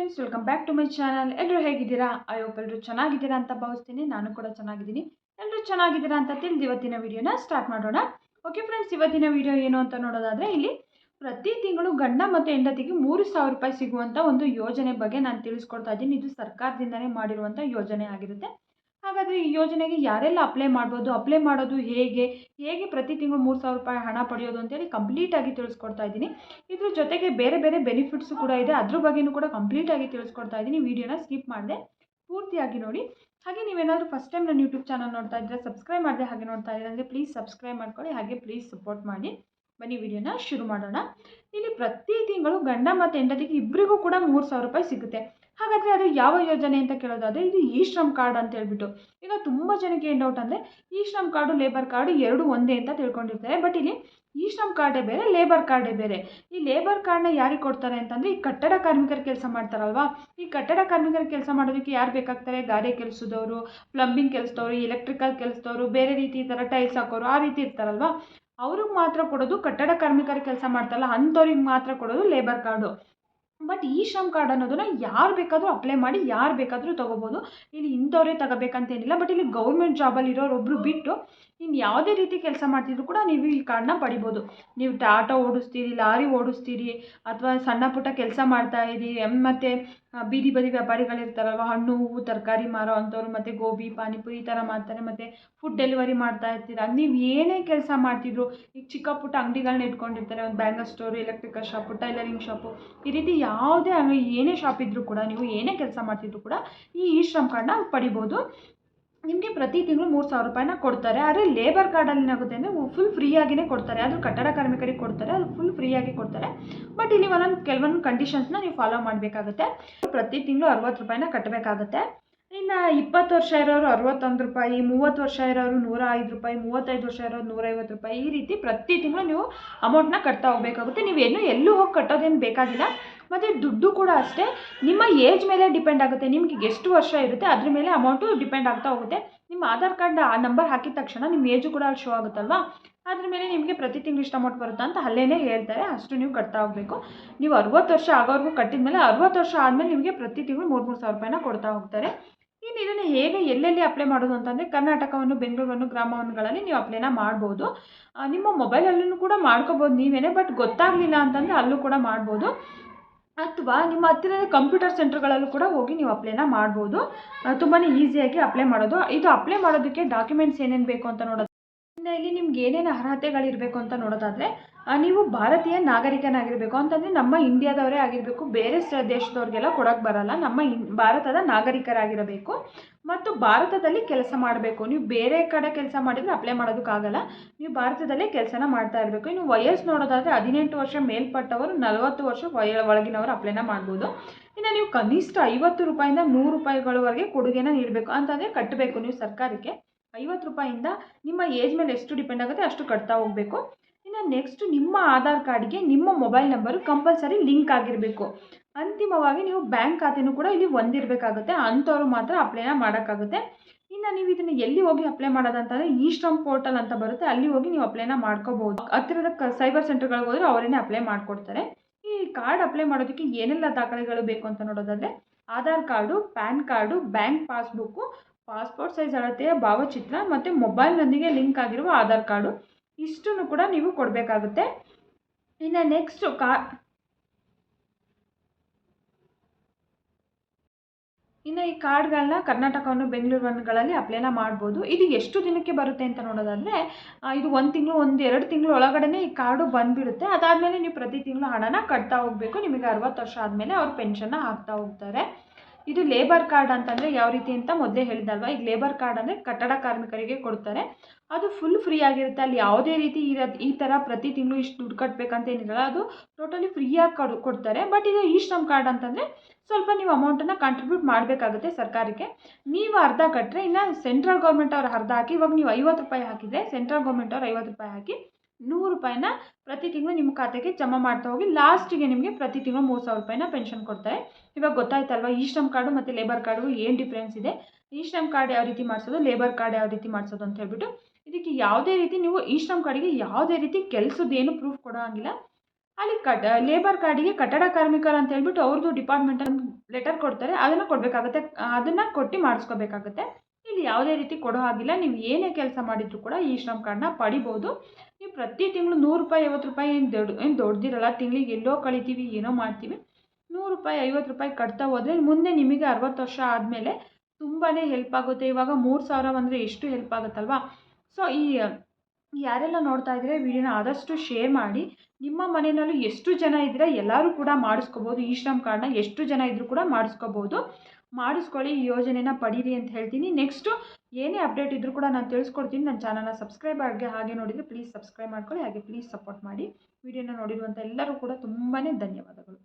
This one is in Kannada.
Friends welcome back to my channel ಎಲ್ಲರೂ ಹೇಗಿದ್ದೀರಾ? ಹೋಪ್ ಎಲ್ಲರೂ ಚೆನ್ನಾಗಿದ್ದೀರಾ ಅಂತ ಭಾವಿಸ್ತೀನಿ. ನಾನು ಕೂಡ ಚೆನ್ನಾಗಿದ್ದೀನಿ. ಎಲ್ಲರೂ ಚೆನ್ನಾಗಿದ್ದೀರಾ ಅಂತ ತಿಳಿದು ಇವತ್ತಿನ ವಿಡಿಯೋನ ಸ್ಟಾರ್ಟ್ ಮಾಡೋಣ. ಓಕೆ ಫ್ರೆಂಡ್ಸ್ ಇವತ್ತಿನ ವಿಡಿಯೋ ಏನು ಅಂತ ನೋಡೋದಾದರೆ ಇಲ್ಲಿ ಪ್ರತಿ ತಿಂಗಳು ಗಂಡ ಮತ್ತು ಹೆಂಡತಿಗೆ ಮೂರು ಸಾವಿರ ರೂಪಾಯಿ ಸಿಗುವಂಥ ಒಂದು ಯೋಜನೆ ಬಗ್ಗೆ ನಾನು ತಿಳಿಸ್ಕೊಡ್ತಾ ಇದ್ದೀನಿ. ಇದು ಸರ್ಕಾರದಿಂದನೇ ಮಾಡಿರುವಂಥ ಯೋಜನೆ ಆಗಿರುತ್ತೆ. ಹಾಗಾದರೆ ಈ ಯೋಜನೆಗೆ ಯಾರೆಲ್ಲ ಅಪ್ಲೈ ಮಾಡ್ಬೋದು ಅಪ್ಲೈ ಮಾಡೋದು ಹೇಗೆ ಹೇಗೆ ಪ್ರತಿ ತಿಂಗಳು ಮೂರು ಸಾವಿರ ರೂಪಾಯಿ ಹಣ ಪಡೆಯೋದು ಅಂತೇಳಿ ಕಂಪ್ಲೀಟಾಗಿ ತಿಳಿಸ್ಕೊಡ್ತಾ ಇದ್ದೀನಿ. ಇದ್ರ ಜೊತೆಗೆ ಬೇರೆ ಬೇರೆ ಬೆನಿಫಿಟ್ಸು ಕೂಡ ಇದೆ. ಅದ್ರ ಬಗ್ಗೆನೂ ಕೂಡ ಕಂಪ್ಲೀಟಾಗಿ ತಿಳಿಸ್ಕೊಡ್ತಾ ಇದ್ದೀನಿ. ವಿಡಿಯೋನ ಸ್ಕಿಪ್ ಮಾಡಿದೆ ಪೂರ್ತಿಯಾಗಿ ನೋಡಿ. ಹಾಗೆ ನೀವೇನಾದರೂ ಫಸ್ಟ್ ಟೈಮ್ ನನ್ನ ಯೂಟ್ಯೂಬ್ ಚಾನಲ್ ನೋಡ್ತಾ ಇದ್ದರೆ ಸಬ್ಸ್ಕ್ರೈಬ್ ಮಾಡಿದೆ ಹಾಗೆ ನೋಡ್ತಾ ಇದ್ದೀರ ಅಂದರೆ ಪ್ಲೀಸ್ ಸಬ್ಸ್ಕ್ರೈಬ್ ಮಾಡ್ಕೊಳ್ಳಿ. ಹಾಗೆ ಪ್ಲೀಸ್ ಸಪೋರ್ಟ್ ಮಾಡಿ. ಬನ್ನಿ, ವಿಡಿಯೋನ ಶುರು ಮಾಡೋಣ. ಇಲ್ಲಿ ಪ್ರತಿ ತಿಂಗಳು ಗಂಡ ಮತ್ತು ಹೆಂಡತಿಗೆ ಇಬ್ಬರಿಗೂ ಕೂಡ ಮೂರು ಸಾವಿರ ರೂಪಾಯಿ ಸಿಗುತ್ತೆ. ಹಾಗಾದರೆ ಅದು ಯಾವ ಯೋಜನೆ ಅಂತ ಕೇಳೋದಾದರೆ ಇದು ಇ ಶ್ರಮ್ ಕಾರ್ಡ್ ಅಂತ ಹೇಳ್ಬಿಟ್ಟು. ಈಗ ತುಂಬ ಜನಕ್ಕೆ ಏನು ಡೌಟ್ ಅಂದರೆ e Shram card labour card ಎರಡು ಒಂದೇ ಅಂತ ತಿಳ್ಕೊಂಡಿರ್ತಾರೆ. ಬಟ್ ಇಲ್ಲಿ ಇ ಶ್ರಮ್ ಕಾರ್ಡೇ ಬೇರೆ ಲೇಬರ್ ಕಾರ್ಡೇ ಬೇರೆ. ಈ ಲೇಬರ್ ಕಾರ್ಡ್ನ ಯಾರಿಗೆ ಕೊಡ್ತಾರೆ ಅಂತಂದರೆ ಈ ಕಟ್ಟಡ ಕಾರ್ಮಿಕರು ಕೆಲಸ ಮಾಡ್ತಾರಲ್ವಾ? ಈ ಕಟ್ಟಡ ಕಾರ್ಮಿಕರು ಕೆಲಸ ಮಾಡೋದಕ್ಕೆ ಯಾರು ಬೇಕಾಗ್ತಾರೆ? ಗಾರೆ ಕೆಲಸದವರು ಪ್ಲಂಬಿಂಗ್ ಕೆಲಸದವರು ಎಲೆಕ್ಟ್ರಿಕಲ್ ಕೆಲಸದವರು, ಬೇರೆ ರೀತಿ ಈ ಥರ ಟೈಲ್ಸ್ ಹಾಕೋರು ಆ ರೀತಿ ಇರ್ತಾರಲ್ವಾ? ಅವ್ರಿಗೆ ಮಾತ್ರ ಕೊಡೋದು, ಕಟ್ಟಡ ಕಾರ್ಮಿಕರು ಕೆಲಸ ಮಾಡ್ತಾರಲ್ಲ, ಅಂಥವ್ರಿಗೆ ಮಾತ್ರ ಕೊಡೋದು ಲೇಬರ್ ಕಾರ್ಡು ಬಟ್ ಈ ಶ್ರಮ್ ಕಾರ್ಡ್ ಅನ್ನೋದನ್ನ ಯಾರು ಬೇಕಾದರೂ ಅಪ್ಲೈ ಮಾಡಿ, ಯಾರು ಬೇಕಾದರೂ ತೊಗೋಬೋದು. ಇಲ್ಲಿ ಇಂಥವ್ರೇ ತಗೋಬೇಕಂತೇನಿಲ್ಲ ಬಟ್ ಇಲ್ಲಿ ಗೌರ್ಮೆಂಟ್ ಜಾಬಲ್ಲಿ ಇರೋರೊಬ್ಬರು ಬಿಟ್ಟು ಇನ್ನು ಯಾವುದೇ ರೀತಿ ಕೆಲಸ ಮಾಡ್ತಿದ್ರು ಕೂಡ ನೀವು ಈ ಕಾರ್ಡನ್ನ ಪಡಿಬೋದು. ನೀವು ಟಾಟೋ ಓಡಿಸ್ತೀರಿ, ಲಾರಿ ಓಡಿಸ್ತೀರಿ, ಅಥವಾ ಸಣ್ಣ ಪುಟ್ಟ ಕೆಲಸ ಮಾಡ್ತಾ ಇದ್ದೀರಿ ಮತ್ತು ಬೀದಿ ಬದಿ ವ್ಯಾಪಾರಿಗಳಿರ್ತಾರಲ್ವ ಹಣ್ಣು, ಹೂವು, ತರಕಾರಿ ಮಾರೋ ಅಂಥವ್ರು ಮತ್ತು ಗೋಬಿ, ಪಾನಿಪುರಿ ಈ ಥರ ಮಾಡ್ತಾರೆ, ಮತ್ತು ಫುಡ್ ಡೆಲಿವರಿ ಮಾಡ್ತಾ ಇರ್ತೀರ? ನೀವು ಏನೇ ಕೆಲಸ ಮಾಡ್ತಿದ್ರು, ಈಗ ಚಿಕ್ಕ ಪುಟ್ಟ ಅಂಗಡಿಗಳನ್ನ ಇಟ್ಕೊಂಡಿರ್ತಾರೆ, ಒಂದು bangle store electrical shop tailoring shop ಈ ರೀತಿ ಯಾವುದೇ ಏನೇ ಶಾಪ್ ಇದ್ದರೂ ಕೂಡ, ನೀವು ಏನೇ ಕೆಲಸ ಮಾಡ್ತಿದ್ರು ಕೂಡ, ಈ ಇ ಶ್ರಮ್ ಪಡಿಬೋದು. ನಿಮಗೆ ಪ್ರತಿ ತಿಂಗಳು ಮೂರು ಸಾವಿರ ರೂಪಾಯಿನ ಕೊಡ್ತಾರೆ. ಆದರೆ ಲೇಬರ್ ಕಾರ್ಡಲ್ಲಿ ಏನಾಗುತ್ತೆ ಅಂದರೆ ಫುಲ್ ಫ್ರೀಯಾಗಿಯೇ ಕೊಡ್ತಾರೆ. ಅದು ಕಟ್ಟಡ ಕಾರ್ಮಿಕರಿಗೆ ಕೊಡ್ತಾರೆ. ಅದು ಫುಲ್ ಫ್ರೀಯಾಗಿ ಕೊಡ್ತಾರೆ. ಬಟ್ ಇಲ್ಲಿ ಒಂದೊಂದು ಕೆಲವೊಂದು ಕಂಡೀಷನ್ಸ್ನ ನೀವು ಫಾಲೋ ಮಾಡಬೇಕಾಗುತ್ತೆ. ಪ್ರತಿ ತಿಂಗಳು ಅರವತ್ತು ರೂಪಾಯಿನ ಕಟ್ಟಬೇಕಾಗುತ್ತೆ ಇನ್ನು ಇಪ್ಪತ್ತು ವರ್ಷ ಇರೋರು ಅರವತ್ತೊಂದು ರೂಪಾಯಿ, ಮೂವತ್ತು ವರ್ಷ ಇರೋರು ನೂರ ಐದು ರೂಪಾಯಿ, ಮೂವತ್ತೈದು ವರ್ಷ ಇರೋರು ನೂರೈವತ್ತು ರೂಪಾಯಿ, ಈ ರೀತಿ ಪ್ರತಿ ತಿಂಗಳು ನೀವು ಅಮೌಂಟ್ನ ಕಟ್ತಾ ಹೋಗಬೇಕಾಗುತ್ತೆ. ನೀವೇನು ಎಲ್ಲೂ ಹೋಗಿ ಕಟ್ಟೋದೇನು ಬೇಕಾಗಿಲ್ಲ. ಮತ್ತು ದುಡ್ಡು ಕೂಡ ಅಷ್ಟೇ. ನಿಮ್ಮ ಏಜ್ ಮೇಲೆ ಡಿಪೆಂಡ್ ಆಗುತ್ತೆ. ನಿಮಗೆ ಎಷ್ಟು ವರ್ಷ ಇರುತ್ತೆ, ಅದ್ರ ಮೇಲೆ ಅಮೌಂಟು ಡಿಪೆಂಡ್ ಆಗ್ತಾ ಹೋಗುತ್ತೆ. ನಿಮ್ಮ ಆಧಾರ್ ಕಾರ್ಡ್ ಆ ನಂಬರ್ ಹಾಕಿದ ತಕ್ಷಣ ನಿಮ್ಮ ಏಜು ಕೂಡ ಅಲ್ಲಿ ಶೋ ಆಗುತ್ತಲ್ವಾ? ಅದ್ರ ಮೇಲೆ ನಿಮಗೆ ಪ್ರತಿ ತಿಂಗಳು ಇಷ್ಟು ಅಮೌಂಟ್ ಬರುತ್ತಾ ಅಂತ ಅಲ್ಲೇನೇ ಹೇಳ್ತಾರೆ. ಅಷ್ಟು ನೀವು ಕಟ್ತಾ ಹೋಗಬೇಕು. ನೀವು ಅರುವತ್ತು ವರ್ಷ ಆಗೋವರೆಗೂ ಕಟ್ಟಿದ ಮೇಲೆ ಅರುವತ್ತು ವರ್ಷ ಆದಮೇಲೆ ನಿಮಗೆ ಪ್ರತಿ ತಿಂಗಳು ಮೂರು ಮೂರು ಸಾವಿರ ರೂಪಾಯಿನ ಕೊಡ್ತಾ ಹೋಗ್ತಾರೆ. ಇನ್ನು ಇದನ್ನು ಹೇಗೆ ಎಲ್ಲೆಲ್ಲಿ ಅಪ್ಲೈ ಮಾಡೋದು ಅಂತಂದರೆ ಕರ್ನಾಟಕವನ್ನು, ಬೆಂಗಳೂರನ್ನು, ಗ್ರಾಮವನ್ನುಗಳಲ್ಲಿ ನೀವು ಅಪ್ಲೈನ ಮಾಡ್ಬೋದು. ನಿಮ್ಮ ಮೊಬೈಲಲ್ಲೂ ಕೂಡ ಮಾಡ್ಕೋಬೋದು ನೀವೇನೇ ಬಟ್ ಗೊತ್ತಾಗಲಿಲ್ಲ ಅಂತಂದರೆ ಅಲ್ಲೂ ಕೂಡ ಮಾಡ್ಬೋದು. ಅಥವಾ ನಿಮ್ಮ ಹತ್ತಿರದ ಕಂಪ್ಯೂಟರ್ ಸೆಂಟರ್ಗಳಲ್ಲೂ ಕೂಡ ಹೋಗಿ ನೀವು ಅಪ್ಲೈನ ಮಾಡ್ಬೋದು. ತುಂಬಾ ಈಸಿಯಾಗಿ ಅಪ್ಲೈ ಮಾಡೋದು. ಇದು ಅಪ್ಲೈ ಮಾಡೋದಕ್ಕೆ ಡಾಕ್ಯುಮೆಂಟ್ಸ್ ಏನೇನು ಬೇಕು ಅಂತ ನೋಡೋದು. ಇನ್ನು ಇಲ್ಲಿ ನಿಮ್ಗೆ ಏನೇನು ಅರ್ಹತೆಗಳಿರಬೇಕು ಅಂತ ನೋಡೋದಾದರೆ ನೀವು ಭಾರತೀಯ ನಾಗರಿಕನಾಗಿರಬೇಕು ಅಂತಂದರೆ ನಮ್ಮ ಇಂಡಿಯಾದವರೇ ಆಗಿರಬೇಕು, ಬೇರೆ ದೇಶದವ್ರಿಗೆಲ್ಲ ಕೊಡೋಕ್ಕೆ ಬರಲ್ಲ, ನಮ್ಮ ಭಾರತದ ನಾಗರಿಕರಾಗಿರಬೇಕು ಮತ್ತು ಭಾರತದಲ್ಲಿ ಕೆಲಸ ಮಾಡಬೇಕು. ನೀವು ಬೇರೆ ಕಡೆ ಕೆಲಸ ಮಾಡಿದರೆ ಅಪ್ಲೈ ಮಾಡೋದಕ್ಕಾಗಲ್ಲ, ನೀವು ಭಾರತದಲ್ಲೇ ಕೆಲಸನ ಮಾಡ್ತಾ ಇರಬೇಕು. ಇನ್ನು ವಯಸ್ಸು ನೋಡೋದಾದರೆ ಹದಿನೆಂಟು ವರ್ಷ ಮೇಲ್ಪಟ್ಟವರು, ನಲವತ್ತು ವರ್ಷ ವಯ, ಒಳಗಿನವರು ಅಪ್ಲೈನ ಮಾಡ್ಬೋದು. ಇನ್ನು ನೀವು ಕನಿಷ್ಠ ಐವತ್ತು ರೂಪಾಯಿಂದ ನೂರು ರೂಪಾಯಿಗಳವರೆಗೆ ಕೊಡುಗೆನ ನೀಡಬೇಕು ಅಂತಂದರೆ ಕಟ್ಟಬೇಕು ನೀವು ಸರ್ಕಾರಕ್ಕೆ. ಐವತ್ತು ರೂಪಾಯಿಂದ ನಿಮ್ಮ ಏಜ್ ಮೇಲೆ ಎಷ್ಟು ಡಿಪೆಂಡ್ ಆಗುತ್ತೆ ಅಷ್ಟು ಕಟ್ತಾ ಹೋಗಬೇಕು. ಇನ್ನು ನೆಕ್ಸ್ಟ್ ನಿಮ್ಮ ಆಧಾರ್ ಕಾರ್ಡ್ಗೆ ನಿಮ್ಮ ಮೊಬೈಲ್ ನಂಬರು ಕಂಪಲ್ಸರಿ ಲಿಂಕ್ ಆಗಿರಬೇಕು. ಅಂತಿಮವಾಗಿ ನೀವು ಬ್ಯಾಂಕ್ ಖಾತೆನೂ ಕೂಡ ಇಲ್ಲಿ ಹೊಂದಿರಬೇಕಾಗುತ್ತೆ. ಅಂಥವ್ರು ಮಾತ್ರ ಅಪ್ಲೈನ ಮಾಡೋಕ್ಕಾಗುತ್ತೆ. ಇನ್ನು ನೀವು ಇದನ್ನು ಎಲ್ಲಿ ಹೋಗಿ ಅಪ್ಲೈ ಮಾಡೋದಂತಂದರೆ ಈ ಶ್ರಮ್ ಪೋರ್ಟಲ್ ಅಂತ ಬರುತ್ತೆ. ಅಲ್ಲಿ ಹೋಗಿ ನೀವು ಅಪ್ಲೈನ ಮಾಡ್ಕೋಬೋದು. ಹತ್ತಿರದ ಕ ಸೈಬರ್ ಸೆಂಟರ್ಗಳಿಗೆ ಹೋದರೆ ಅವರೇನೆ ಅಪ್ಲೈ ಮಾಡಿಕೊಡ್ತಾರೆ. ಈ ಕಾರ್ಡ್ ಅಪ್ಲೈ ಮಾಡೋದಕ್ಕೆ ಏನೆಲ್ಲ ದಾಖಲೆಗಳು ಬೇಕು ಅಂತ ನೋಡೋದಾದರೆ, Aadhaar card PAN card bank passbook passport size ಅಳತೆಯ ಭಾವಚಿತ್ರ ಮತ್ತು ಮೊಬೈಲ್ನೊಂದಿಗೆ ಲಿಂಕ್ ಆಗಿರುವ ಆಧಾರ್ ಕಾರ್ಡು, ಇಷ್ಟನ್ನು ಕೂಡ ನೀವು ಕೊಡಬೇಕಾಗುತ್ತೆ. ಇನ್ನು ನೆಕ್ಸ್ಟು ಕಾ, ಇನ್ನು ಈ ಕಾರ್ಡ್ಗಳನ್ನ ಕರ್ನಾಟಕವನ್ನು ಬೆಂಗಳೂರುಗಳಲ್ಲಿ ಅಪ್ಲೈನ ಮಾಡ್ಬೋದು. ಇದು ಎಷ್ಟು ದಿನಕ್ಕೆ ಬರುತ್ತೆ ಅಂತ ನೋಡೋದಾದರೆ ಇದು ಒಂದು ತಿಂಗಳು, ಒಂದು ಎರಡು ತಿಂಗಳು ಒಳಗಡೆ ಈ ಕಾರ್ಡು ಬಂದುಬಿಡುತ್ತೆ. ಅದಾದಮೇಲೆ ನೀವು ಪ್ರತಿ ತಿಂಗಳು ಹಣನ ಕಟ್ತಾ ಹೋಗಬೇಕು. ನಿಮಗೆ ಅರವತ್ತು ವರ್ಷ ಆದಮೇಲೆ ಅವ್ರು ಪೆನ್ಷನ್ನ ಹಾಕ್ತಾ ಹೋಗ್ತಾರೆ. ಇದು ಲೇಬರ್ ಕಾರ್ಡ್ ಅಂತಂದರೆ ಯಾವ ರೀತಿ ಅಂತ ಮೊದಲೇ ಹೇಳಿದಲ್ವ ಈಗ ಲೇಬರ್ ಕಾರ್ಡ್ ಅಂದರೆ ಕಟ್ಟಡ ಕಾರ್ಮಿಕರಿಗೆ ಕೊಡ್ತಾರೆ. ಅದು ಫುಲ್ ಫ್ರೀ ಆಗಿರುತ್ತೆ. ಅಲ್ಲಿ ಯಾವುದೇ ರೀತಿ ಇರೋದು ಈ ಥರ ಪ್ರತಿ ತಿಂಗಳು ಇಷ್ಟು ದುಡ್ಡು ಕಟ್ಟಬೇಕಂತ ಏನಿರಲ್ಲ, ಅದು ಟೋಟಲಿ ಫ್ರೀಯಾಗಿ ಕೊಡು, ಕೊಡ್ತಾರೆ. ಬಟ್ ಇದು ಈ ಶ್ರಮ್ ಕಾರ್ಡ್ ಅಂತಂದರೆ ಸ್ವಲ್ಪ ನೀವು ಅಮೌಂಟನ್ನು ಕಾಂಟ್ರಿಬ್ಯೂಟ್ ಮಾಡಬೇಕಾಗುತ್ತೆ ಸರ್ಕಾರಕ್ಕೆ. ನೀವು ಅರ್ಧ ಕಟ್ಟರೆ ಇನ್ನು ಸೆಂಟ್ರಲ್ ಗೌರ್ಮೆಂಟ್ ಅವ್ರು ಅರ್ಧ ಹಾಕಿ, ಇವಾಗ ನೀವು ಐವತ್ತು ರೂಪಾಯಿ ಹಾಕಿದರೆ ಸೆಂಟ್ರಲ್ ಗೌರ್ಮೆಂಟ್ ಅವ್ರು ಐವತ್ತು ರೂಪಾಯಿ ಹಾಕಿ ನೂರು ರೂಪಾಯಿನ ಪ್ರತಿ ತಿಂಗಳು ನಿಮ್ಮ ಖಾತೆಗೆ ಜಮಾ ಮಾಡ್ತಾ ಹೋಗಿ, ಲಾಸ್ಟಿಗೆ ನಿಮಗೆ ಪ್ರತಿ ತಿಂಗಳು ಮೂರು ಸಾವಿರ ರೂಪಾಯಿನ ಪೆನ್ಷನ್ ಕೊಡ್ತಾರೆ. ಇವಾಗ ಗೊತ್ತಾಯ್ತಲ್ವ, ಈ ಶ್ರಮ್ ಕಾರ್ಡು ಮತ್ತು ಲೇಬರ್ ಕಾರ್ಡು ಏನು ಡಿಫ್ರೆನ್ಸ್ ಇದೆ? ಈ ಶ್ರಮ್ ಕಾರ್ಡ್ ಯಾವ ರೀತಿ ಮಾಡಿಸೋದು, ಲೇಬರ್ ಕಾರ್ಡ್ ಯಾವ ರೀತಿ ಮಾಡಿಸೋದು ಅಂತ ಹೇಳ್ಬಿಟ್ಟು, ಇದಕ್ಕೆ ಯಾವುದೇ ರೀತಿ ನೀವು ಈ ಶ್ರಮ್ ಕಾರ್ಡಿಗೆ ಯಾವುದೇ ರೀತಿ ಕೆಲಸದೇನು ಪ್ರೂಫ್ ಕೊಡೋ ಹಂಗಿಲ್ಲ. ಅಲ್ಲಿ ಕಟ್, ಲೇಬರ್ ಕಾರ್ಡಿಗೆ ಕಟ್ಟಡ ಕಾರ್ಮಿಕರು ಅಂತ ಹೇಳ್ಬಿಟ್ಟು ಅವ್ರದ್ದು ಡಿಪಾರ್ಟ್ಮೆಂಟ್ ಲೆಟರ್ ಕೊಡ್ತಾರೆ, ಅದನ್ನು ಕೊಡಬೇಕಾಗತ್ತೆ, ಅದನ್ನು ಕೊಟ್ಟು ಮಾಡಿಸ್ಕೋಬೇಕಾಗುತ್ತೆ. ಯಾವುದೇ ರೀತಿ ಕೊಡೋ ಹಾಗಿಲ್ಲ. ನೀವು ಏನೇ ಕೆಲಸ ಮಾಡಿದರೂ ಕೂಡ ಈ ಶ್ರಮ್ ಕಾರ್ಡ್ನ ಪಡಿಬೋದು. ನೀವು ಪ್ರತಿ ತಿಂಗಳು ನೂರು ರೂಪಾಯಿ, ಐವತ್ತು ರೂಪಾಯಿ ಏನು ದೊಡ್ಡ, ಏನು ದೊಡ್ಡದಿರಲ್ಲ ತಿಂಗಳಿಗೆ ಎಲ್ಲೋ ಕಳಿತೀವಿ, ಏನೋ ಮಾಡ್ತೀವಿ. ನೂರು ರೂಪಾಯಿ, ಐವತ್ತು ರೂಪಾಯಿ ಕಟ್ತಾ ಹೋದರೆ ಮುಂದೆ ನಿಮಗೆ ಅರವತ್ತು ವರ್ಷ ಆದಮೇಲೆ ತುಂಬಾ ಹೆಲ್ಪ್ ಆಗುತ್ತೆ. ಇವಾಗ ಮೂರು ಸಾವಿರ ಅಂದರೆ ಎಷ್ಟು ಹೆಲ್ಪ್ ಆಗುತ್ತಲ್ವಾ? ಸೊ ಈ, ಯಾರೆಲ್ಲ ನೋಡ್ತಾ ಇದ್ರೆ ವಿಡಿಯೋನ ಆದಷ್ಟು ಶೇರ್ ಮಾಡಿ. ನಿಮ್ಮ ಮನೆಯಲ್ಲೂ ಎಷ್ಟು ಜನ ಇದ್ದೀರಾ ಎಲ್ಲರೂ ಕೂಡ ಮಾಡಿಸ್ಕೋಬೋದು. ಈ ಶ್ರಮ್ ಕಾರ್ಡ್ನ ಎಷ್ಟು ಜನ ಇದ್ದರೂ ಕೂಡ ಮಾಡಿಸ್ಕೋಬೋದು. ಮಾಡಿಸ್ಕೊಳ್ಳಿ, ಈ ಯೋಜನೆನ ಪಡೀರಿ ಅಂತ ಹೇಳ್ತೀನಿ. ನೆಕ್ಸ್ಟು ಏನೇ ಅಪ್ಡೇಟ್ ಇದ್ದರೂ ಕೂಡ ನಾನು ತಿಳಿಸ್ಕೊಡ್ತೀನಿ. ನನ್ನ ಚಾನಲ್ನ ಸಬ್ಸ್ಕ್ರೈಬ್ ಆಗಿ ಹಾಗೆ ನೋಡಿದರೆ ಪ್ಲೀಸ್ ಸಬ್ಸ್ಕ್ರೈಬ್ ಮಾಡ್ಕೊಳ್ಳಿ. ಹಾಗೆ ಪ್ಲೀಸ್ ಸಪೋರ್ಟ್ ಮಾಡಿ. ವಿಡಿಯೋನ ನೋಡಿರುವಂಥ ಎಲ್ಲರೂ ಕೂಡ ತುಂಬಾ ಧನ್ಯವಾದಗಳು.